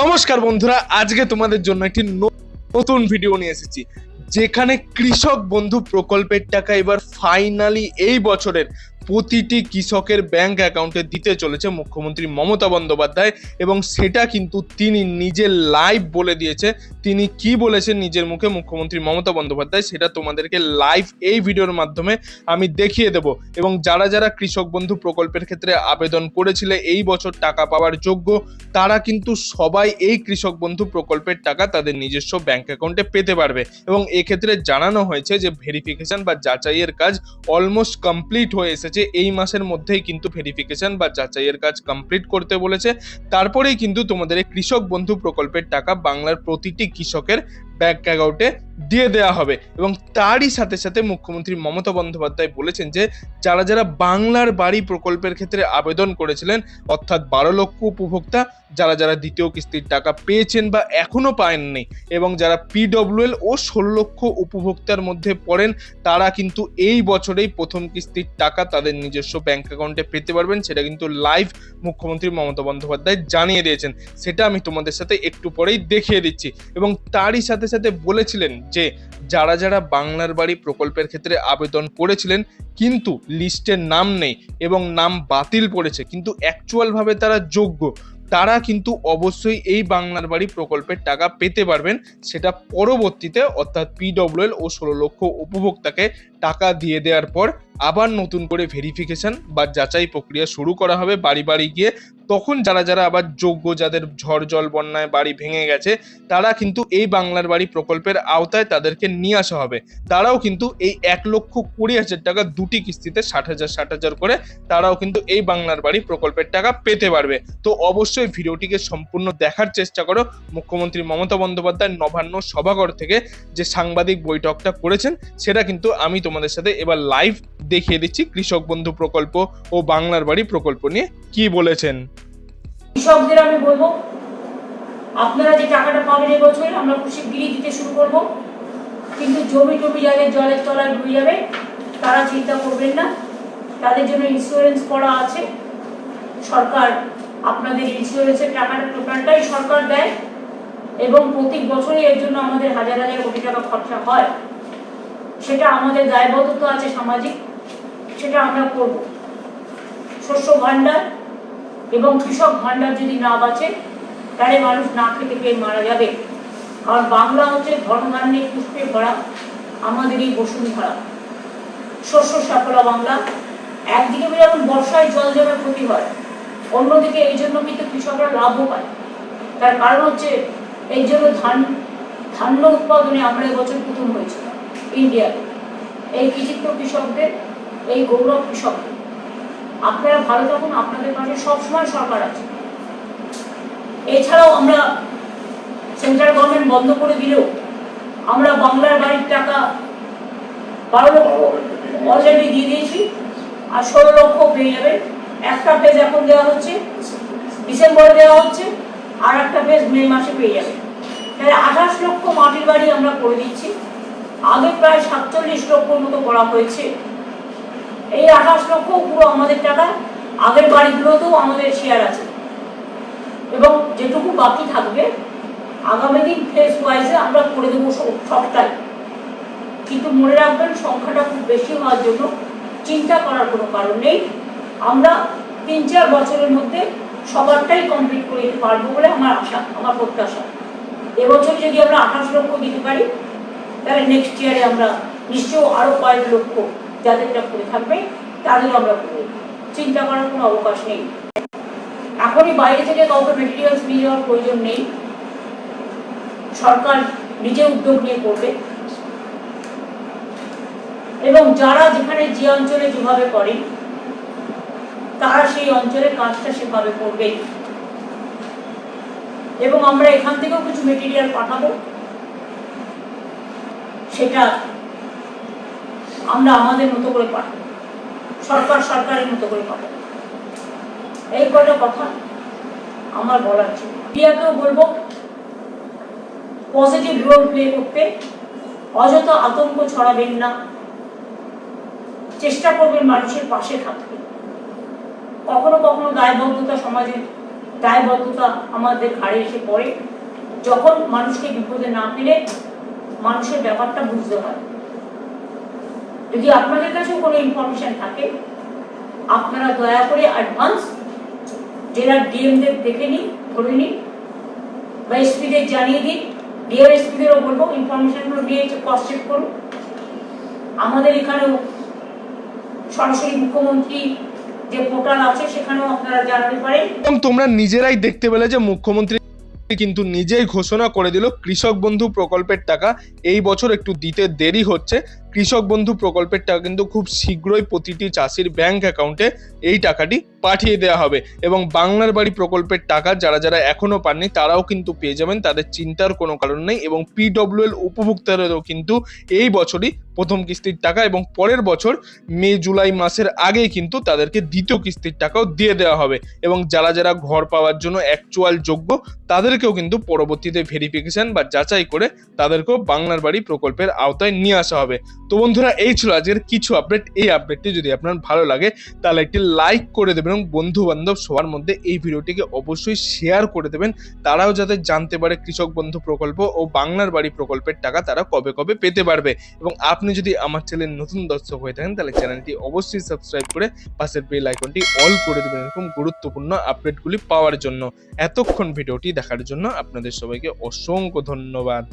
নমস্কার বন্ধুরা, আজকে তোমাদের জন্য একটি নতুন ভিডিও নিয়ে এসেছি, যেখানে কৃষক বন্ধু প্রকল্পের টাকা এবার ফাইনালি এই বছরের প্রতিটি কৃষকের ব্যাংক অ্যাকাউন্টে দিতে চলেছে মুখ্যমন্ত্রী মমতা বন্দ্যোপাধ্যায় এবং সেটা কিন্তু তিনি নিজে লাইভ বলে দিয়েছে। তিনি কি বলেছেন নিজের মুখে মুখ্যমন্ত্রী মমতা বন্দ্যোপাধ্যায়, সেটা তোমাদেরকে লাইভ এই ভিডিওর মাধ্যমে আমি দেখিয়ে দেব। এবং যারা যারা কৃষক বন্ধু প্রকল্পের ক্ষেত্রে আবেদন করেছিলে, এই বছর টাকা পাওয়ার যোগ্য, তারা কিন্তু সবাই এই কৃষক বন্ধু প্রকল্পের টাকা তাদের নিজস্ব ব্যাংক অ্যাকাউন্টে পেতে পারবে। এবং এক্ষেত্রে জানানো হয়েছে যে ভেরিফিকেশন বা যাচাইয়ের কাজ অলমোস্ট কমপ্লিট হয়ে এসেছে। এই মাসের মধ্যেই কিন্তু ভেরিফিকেশন বা যাচাইয়ের কাজ কমপ্লিট করতে বলেছে। তারপরেই কিন্তু তোমাদের এই কৃষক বন্ধু প্রকল্পের টাকা বাংলার প্রতিটি কৃষকের ব্যাংক অ্যাকাউন্টে দিয়ে দেওয়া হবে। এবং তারই সাথে সাথে মুখ্যমন্ত্রী মমতা বন্দ্যোপাধ্যায় বলেছেন যে, যারা যারা বাংলার বাড়ি প্রকল্পের ক্ষেত্রে আবেদন করেছিলেন, অর্থাৎ বারো লক্ষ উপভোক্তা, যারা যারা দ্বিতীয় কিস্তির টাকা পেয়েছেন বা এখনও পায়ননি এবং যারা পিডব্লিউএল ও ষোলো লক্ষ উপভোক্তার মধ্যে পড়েন, তারা কিন্তু এই বছরেই প্রথম কিস্তির টাকা তাদের নিজস্ব ব্যাংক অ্যাকাউন্টে পেতে পারবেন। সেটা কিন্তু লাইভ মুখ্যমন্ত্রী মমতা বন্দ্যোপাধ্যায় জানিয়ে দিয়েছেন। সেটা আমি তোমাদের সাথে একটু পরেই দেখিয়ে দিচ্ছি। এবং তারই সাথে সাথে সাথে বলেছিলেন যে যারা যারা বাংলার বাড়ি প্রকল্পের ক্ষেত্রে আবেদন করেছিলেন, কিন্তু লিস্টের নাম নেই এবং নাম বাতিল পড়েছে কিন্তু অ্যাকচুয়ালভাবে তারা যোগ্য, তারা কিন্তু অবশ্যই এই বাংলার বাড়ি প্রকল্পের টাকা পেতে পারবেন। সেটা পরবর্তীতে অর্থাৎ পিডব্লিউএল ও ষোলো লক্ষ উপভোক্তাকে টাকা দিয়ে দেওয়ার পর আবার নতুন করে ভেরিফিকেশন বা যাচাই প্রক্রিয়া শুরু করা হবে বাড়ি বাড়ি গিয়ে। তখন যারা যারা আবার যোগ্য, যাদের ঝড় জল বন্যায় বাড়ি ভেঙে গেছে, তারা কিন্তু এই বাংলার বাড়ি প্রকল্পের আওতায় তাদেরকে নিয়ে আসা হবে। তারাও কিন্তু এই এক লক্ষ কুড়ি হাজার টাকা দুটি কিস্তিতে ষাট হাজার ষাট হাজার করে তারাও কিন্তু এই বাংলার বাড়ি প্রকল্পের টাকা পেতে পারবে। তো অবশ্যই ভিডিওটিকে সম্পূর্ণ দেখার চেষ্টা করো। মুখ্যমন্ত্রী মমতা বন্দ্যোপাধ্যায় নবান্ন সভাঘর থেকে যে সাংবাদিক বৈঠকটা করেছেন, সেটা কিন্তু আমি তোমাদের সাথে এবার লাইভ দেখিয়ে দিচ্ছি। কৃষক বন্ধু প্রকল্প ও বাংলার বাড়ি প্রকল্প নিয়ে কি বলেছেন। কৃষকদের আমি বলব, আপনারা যে টাকাটা পাবেন এবছর আমরা খুশি বিড়ি দিতে শুরু করব। কিন্তু জমি টমি যাদের জলের তলায় ডুবে যাবে, তারা চিন্তা করবেন না। তাদের জন্য ইন্স্যুরেন্স করা আছে। সরকার আপনাদের ইন্স্যুরেন্সের টাকাটা টোটালটাই সরকার দেয় এবং প্রতি বছরই এর জন্য আমাদের হাজার হাজার কোটি টাকা খরচা হয়। সেটা আমাদের দায়বদ্ধতা আছে সামাজিক, সেটা আমরা করব। শস্য ভাণ্ডার এবং কৃষক ভাণ্ডার যদি না বাঁচে, তাহলে মানুষ না খেতে পেয়ে মারা যাবে। কারণ বাংলা হচ্ছে ধর্মধান্যে পুষ্পে ভরা আমাদের এই বসুন্ধরা শস্য সাফলা বাংলা, একদিকে যেমন বর্ষায় জল জমে ক্ষতি হয়, অন্যদিকে এই জন্য কিন্তু কৃষকরা লাভও পায়। তার কারণ হচ্ছে এই জন্য ধান, ধান্য উৎপাদনে আমরা এবছর প্রথম হয়েছিল ইন্ডিয়াতে। এই কৃষিত্ব কৃষকদের এই গৌরব কৃষকদের। আপনারা ভালো থাকুন, আপনাদের পাশে সবসময় সরকার আছে। এছাড়াও আমরা সেন্ট্রাল গভর্নমেন্ট বন্ধ করে দিলেও আমরা বাংলার বাড়ির টাকা বারো লক্ষ অলরেডি দিয়ে দিয়েছি, আর ষোলো লক্ষ পেয়ে যাবে। একটা পেজ এখন দেওয়া হচ্ছে, ডিসেম্বরে দেওয়া হচ্ছে, আর একটা পেজ মে মাসে পেয়ে যাবে। তাহলে আঠাশ লক্ষ মাটির বাড়ি আমরা করে দিচ্ছি। আগে প্রায় সাতচল্লিশ লক্ষর মতো করা হয়েছে। এই আঠাশ লক্ষ পুরো আমাদের টাকা, আগের বাড়িগুলোতেও আমাদের শেয়ার আছে। এবং যেটুকু বাকি থাকবে, আগামী দিন ফেস ওয়াইজে আমরা করে দেবো সব- সবটাই। কিন্তু মনে রাখবেন, সংখ্যাটা খুব বেশি হওয়ার জন্য চিন্তা করার কোনো কারণ নেই। আমরা তিন চার বছরের মধ্যে সবারটাই কমপ্লিট করে দিতে পারব বলে আমার আশা, আমার প্রত্যাশা। এবছর যদি আমরা আঠাশ লক্ষ দিতে পারি, তাহলে নেক্সট ইয়ারে আমরা নিশ্চয়ই আরও কয়েক লক্ষ যাদেরটা করে থাকবে তাদের আমরা করব চিন্তা করার কোনো অবকাশ নেই। এখনই বাইরে থেকে কাউকে মেটেরিয়ালস নিয়ে যাওয়ার প্রয়োজন নেই। সরকার নিজে উদ্যোগ নিয়ে করবে। এবং যারা যেখানে যে অঞ্চলে যেভাবে করেন তারা সেই অঞ্চলে কাজটা সেভাবে করবে। এবং আমরা এখান থেকেও কিছু মেটেরিয়াল পাঠাবো। সেটা আমরা আমাদের মতো করে পাঠাবো। সরকার সরকারের মতো করে পাঠাবো। এই কটা কথা আমার বলার ছিল। মিডিয়াকেও বলব পজিটিভ রোল প্লে করতে অযথা আতঙ্ক ছড়াবেন না। চেষ্টা করবেন মানুষের পাশে থাকতে। কখনো কখনো দায়বদ্ধতা সমাজের দায়বদ্ধতা আমাদের ঘাড়ে এসে পড়ে। যখন মানুষকে বিপদে না ফেলে, মানুষের ব্যাপারটা বুঝতে হয়। যদি আপনাদের কাছেও কোনো ইনফরমেশন থাকে, আপনারা দয়া করে অ্যাডভান্স জেলার ডিএমদের দেখে নিন, ধরে নিন, বা এসপিদের জানিয়ে দিন ডিআর এসপিদেরও বলব ইনফরমেশনগুলো নিয়ে ক্রস চেক করুন। আমাদের এখানেও সরাসরি মুখ্যমন্ত্রী যে পোর্টাল আছে, সেখানেও আপনারা জানাতে পারেন। তোমরা নিজেরাই দেখতে পেলে যে মুখ্যমন্ত্রী কিন্তু নিজেই ঘোষণা করে দিল, কৃষক বন্ধু প্রকল্পের টাকা এই বছর একটু দিতে দেরি হচ্ছে। কৃষক বন্ধু প্রকল্পের টাকা কিন্তু খুব শীঘ্রই প্রতিটি চাষির ব্যাংক অ্যাকাউন্টে এই টাকাটি পাঠিয়ে দেওয়া হবে। এবং বাংলার বাড়ি প্রকল্পের টাকা যারা যারা এখনও পাননি, তারাও কিন্তু পেয়ে যাবেন। তাদের চিন্তার কোনো কারণ নেই এবং পিডব্লিউএল উপভোক্তাদেরও কিন্তু এই বছরই প্রথম কিস্তির টাকা এবং পরের বছর মে, জুলাই মাসের আগেই কিন্তু তাদেরকে দ্বিতীয় কিস্তির টাকাও দিয়ে দেওয়া হবে। এবং যারা যারা ঘর পাওয়ার জন্য অ্যাকচুয়াল যোগ্য, তাদেরকেও কিন্তু পরবর্তীতে ভেরিফিকেশন বা যাচাই করে তাদেরকেও বাংলার বাড়ি প্রকল্পের আওতায় নিয়ে আসা হবে। তো বন্ধুরা, এই ছিল আজকের কিছু আপডেট এই আপডেটটি যদি আপনার ভালো লাগে, তাহলে একটি লাইক করে দেবেন এবং বন্ধু বান্ধব সবার মধ্যে এই ভিডিওটিকে অবশ্যই শেয়ার করে দেবেন। তারাও যাতে জানতে পারে কৃষক বন্ধু প্রকল্প ও বাংলার বাড়ি প্রকল্পের টাকা তারা কবে কবে পেতে পারবে। এবং আপনি যদি আমার চ্যানেল নতুন দর্শক হয়ে থাকেন, তাহলে চ্যানেলটি অবশ্যই সাবস্ক্রাইব করে পাশের বেল আইকনটি অল করে দেবেন এরকম গুরুত্বপূর্ণ আপডেটগুলি পাওয়ার জন্য। এতক্ষণ ভিডিওটি দেখার জন্য আপনাদের সবাইকে অসংখ্য ধন্যবাদ।